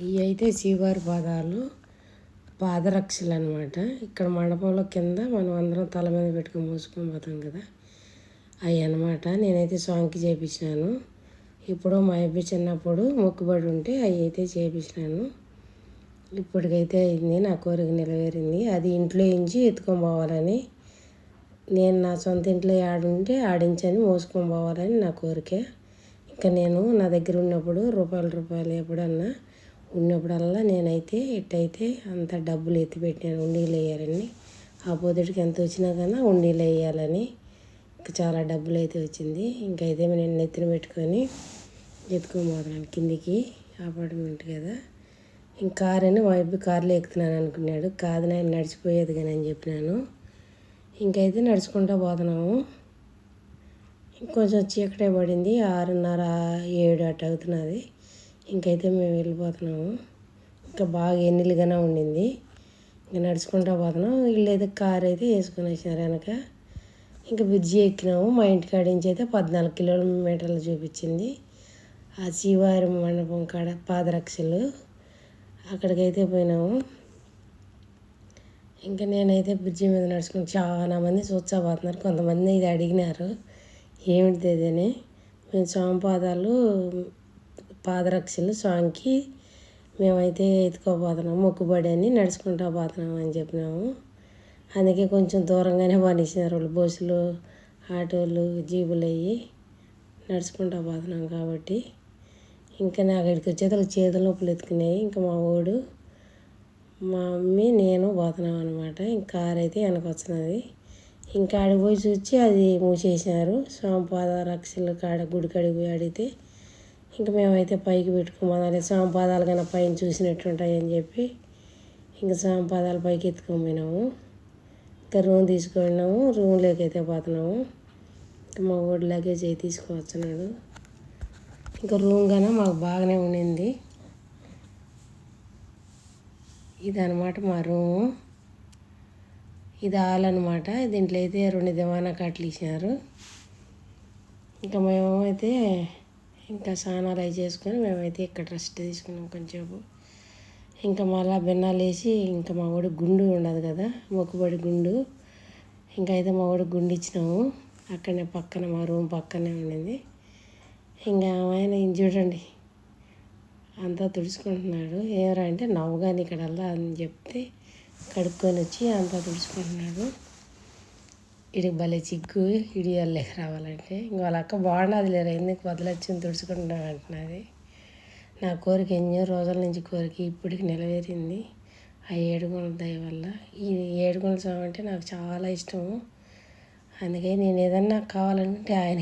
ఇవి అయితే శ్రీవారి పాదాలు పాదరక్షలు అనమాట ఇక్కడ మండపంలో కింద మనం అందరం తల మీద పెట్టుకొని మోసుకొని పోతాం కదా. అవి అనమాట నేనైతే సాంగ్కి చేయించినాను ఇప్పుడు మా అబ్బాయి చిన్నప్పుడు మొక్కుబడి ఉంటే అవి అయితే చేయించినాను ఇప్పటికైతే అయింది. నా కోరిక నెరవేరింది. అది ఇంట్లో ఇంచి ఎత్తుకొని పోవాలని నేను నా సొంత ఇంట్లో ఆడుంటే ఆడించని మోసుకొని పోవాలని నా కోరిక. ఇంకా నేను నా దగ్గర ఉన్నప్పుడు రూపాయలు రూపాయలు ఎప్పుడన్నా ఉన్నప్పుడల్లా నేనైతే ఎట్టయితే అంత డబ్బులు ఎత్తి పెట్టాను ఉండీలు వేయాలని ఆ పొద్దుటికి ఎంత వచ్చినా కన్నా ఉండీలు వేయాలని ఇంకా చాలా డబ్బులు అయితే వచ్చింది. ఇంకైతే నేను నెత్తిన పెట్టుకొని ఎత్తుకొని కిందికి అపార్ట్మెంట్ కదా. ఇంక కార్ అని వైపు కార్లో ఎక్కుతున్నాను అనుకున్నాడు. కాదు నేను నడిచిపోయేది కానీ అని చెప్పినాను. ఇంకైతే నడుచుకుంటూ పోతున్నాము. ఇంకొంచెం చీకటే పడింది. ఆరున్నర ఏడు అటు అవుతున్నది. ఇంకైతే మేము వెళ్ళిపోతున్నాము. ఇంకా బాగా ఎన్నిలుగానే ఉండింది. ఇంకా నడుచుకుంటూ పోతున్నాం. వీళ్ళు అయితే కార్ అయితే వేసుకొని వచ్చినారు వెనక. ఇంకా బ్రిడ్జి ఎక్కినాము. మా ఇంటికాడ నుంచి అయితే పద్నాలుగు కిలోమీటర్లు చూపించింది. ఆ శ్రీవారి మండపం కాడ పాదరక్షలు అక్కడికైతే పోయినాము. ఇంకా నేనైతే బ్రిడ్జి మీద నడుచుకుని చాలా మంది చూచబోతున్నారు. కొంతమంది ఇది అడిగినారు. ఏమిటిది అని. మేము స్వామి పాదాలు పాదరక్షలు స్వామికి మేమైతే ఎత్తుకోపోతున్నాం మొక్కుబడి అని నడుచుకుంటా పోతున్నాము అని చెప్పినాము. అందుకే కొంచెం దూరంగానే పనిచ్చినారు వాళ్ళు. బస్సులు ఆటోలు జీబులు అయ్యి నడుచుకుంటా పోతున్నాం కాబట్టి. ఇంకా నాకు ఇక్కడికి వచ్చేది చేతుల నొప్పులు ఎత్తుకున్నాయి. ఇంకా మా వాడు మా మమ్మీ నేను పోతున్నాం అనమాట ఇంకా కార్ అయితే వెనక ఇంకా ఆడికి పోయి చూసి అది మూసేసినారు. స్వామి పాద రక్షలు కాడ గుడి కాడికి పోయి అడిగితే ఇంకా మేమైతే పైకి పెట్టుకోమని స్వామి పాదాలు కన్నా పైన చూసినట్టుంటాయని చెప్పి ఇంకా సాంపాదాలు పైకి ఎత్తుకొని ఇంకా రూమ్ తీసుకున్నాము రూమ్లోకి అయితే పోతున్నాము. ఇంకా మా ఊడి లగేజ్ అయితే తీసుకువచ్చున్నాడు ఇంకా రూమ్ కన్నా మాకు బాగానే ఉండింది. ఇది మా రూము. ఇది హాల్ అనమాట దీంట్లో అయితే రెండు దివానా కట్లు ఇచ్చినారు. ఇంకా మేము అయితే ఇంకా స్నానాలు అవి చేసుకొని మేమైతే ఇక్కడ రెస్ట్ తీసుకున్నాం కొంచెంసేపు. ఇంకా మళ్ళీ బిన్నాలు వేసి ఇంకా మా వాడికి గుండు ఉండదు కదా మొక్కుబడి గుండు. ఇంకా అయితే మా వాడికి గుండు ఇచ్చినాము. అక్కడనే పక్కన మా రూమ్ పక్కనే ఉండింది. ఇంకా ఆయన చూడండి అంతా తుడుచుకుంటున్నాడు. ఏమరా అంటే నవ్వుగాని ఇక్కడల్లా అని చెప్తే కడుక్కొని వచ్చి అంతా తుడుచుకుంటున్నాడు. ఇడికి భలే చిగ్గు ఇడి వాళ్ళకి రావాలంటే. ఇంక వాళ్ళ అక్క బాగున్నది లేరు ఎందుకు వదిలొచ్చింది తుడుచుకుంటున్నాం అంటున్నది నా కోరిక ఎన్నో రోజుల నుంచి కోరిక ఇప్పటికి నెరవేరింది. ఆ ఏడుగుల దయ వల్ల. ఈ ఏడుగుల స్వామి అంటే నాకు చాలా ఇష్టము. అందుకే నేను ఏదన్నా కావాలంటే ఆయన